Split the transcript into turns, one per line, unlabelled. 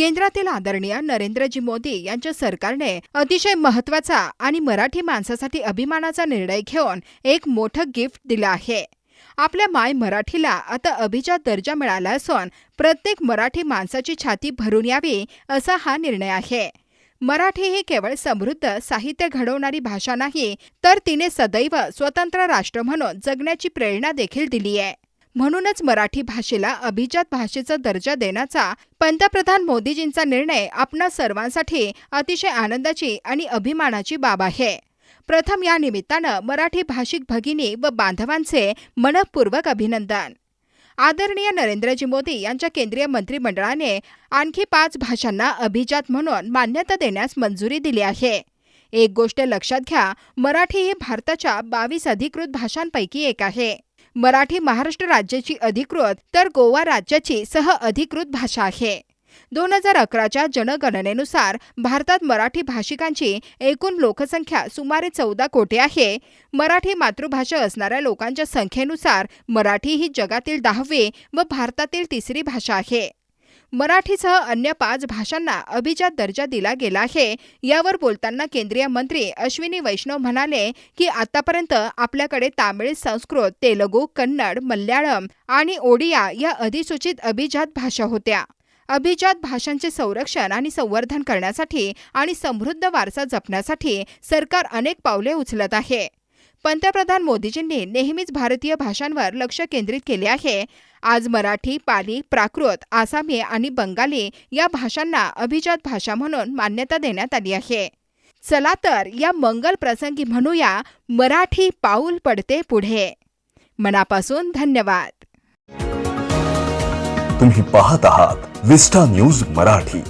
केंद्रातील आदरणीय नरेंद्रजी मोदी यांच्या सरकारने अतिशय महत्त्वाचा आणि मराठी माणसासाठी अभिमानाचा निर्णय घेऊन एक मोठं गिफ्ट दिलं आहे. आपल्या माय मराठीला आता अभिजात दर्जा मिळाला असून प्रत्येक मराठी माणसाची छाती भरून यावी असा हा निर्णय आहे. मराठी ही केवळ समृद्ध साहित्य घडवणारी भाषा नाही तर तिने सदैव स्वतंत्र राष्ट्र म्हणून जगण्याची प्रेरणा देखील दिली आहे म्हणूनच मराठी भाषेला अभिजात भाषेचा दर्जा देण्याचा पंतप्रधान मोदीजींचा निर्णय आपणा सर्वांसाठी अतिशय आनंदाची आणि अभिमानाची बाब आहे. प्रथम या निमित्तानं मराठी भाषिक भगिनी व बांधवांचे मनपूर्वक अभिनंदन. आदरणीय नरेंद्रजी मोदी यांच्या केंद्रीय मंत्रिमंडळाने आणखी पाच भाषांना अभिजात म्हणून मान्यता देण्यास मंजुरी दिली आहे. एक गोष्ट लक्षात घ्या मराठी ही भारताच्या बावीस अधिकृत भाषांपैकी एक आहे. मराठी महाराष्ट्र राज्याची अधिकृत तर गोवा राज्याची सह अधिकृत भाषा आहे. दोन हजार अकराच्या जनगणनेनुसार भारतात मराठी भाषिकांची एकूण लोकसंख्या सुमारे चौदा कोटी आहे. मराठी मातृभाषा असणाऱ्या लोकांच्या संख्येनुसार मराठी ही जगातील दहावी व भारतातील तिसरी भाषा आहे. मराठीसह अन्य पाच भाषांना अभिजात दर्जा दिला गेला आहे. यावर बोलताना केंद्रीय मंत्री अश्विनी वैष्णव म्हणाले की आतापर्यंत आपल्याकडे तामिळ संस्कृत तेलुगू कन्नड मल्याळम आणि ओडिया या अधिसूचित अभिजात भाषा होत्या. अभिजात भाषांचे संरक्षण आणि संवर्धन करण्यासाठी आणि समृद्ध वारसा जपण्यासाठी सरकार अनेक पावले उचलत आहे. पंतप्रधान मोदीजींनी नेहमीच भारतीय भाषांवर लक्ष केंद्रित केले आहे. आज मराठी पाली प्राकृत आसामी आणि बंगाली या भाषांना अभिजात भाषा म्हणून मान्यता देण्यात आली आहे. चला तर या मंगल प्रसंगी म्हणूया मराठी पाऊल पडते पुढे. मनापासून धन्यवाद.
तुम्ही पाहत आहात विस्टा न्यूज मराठी.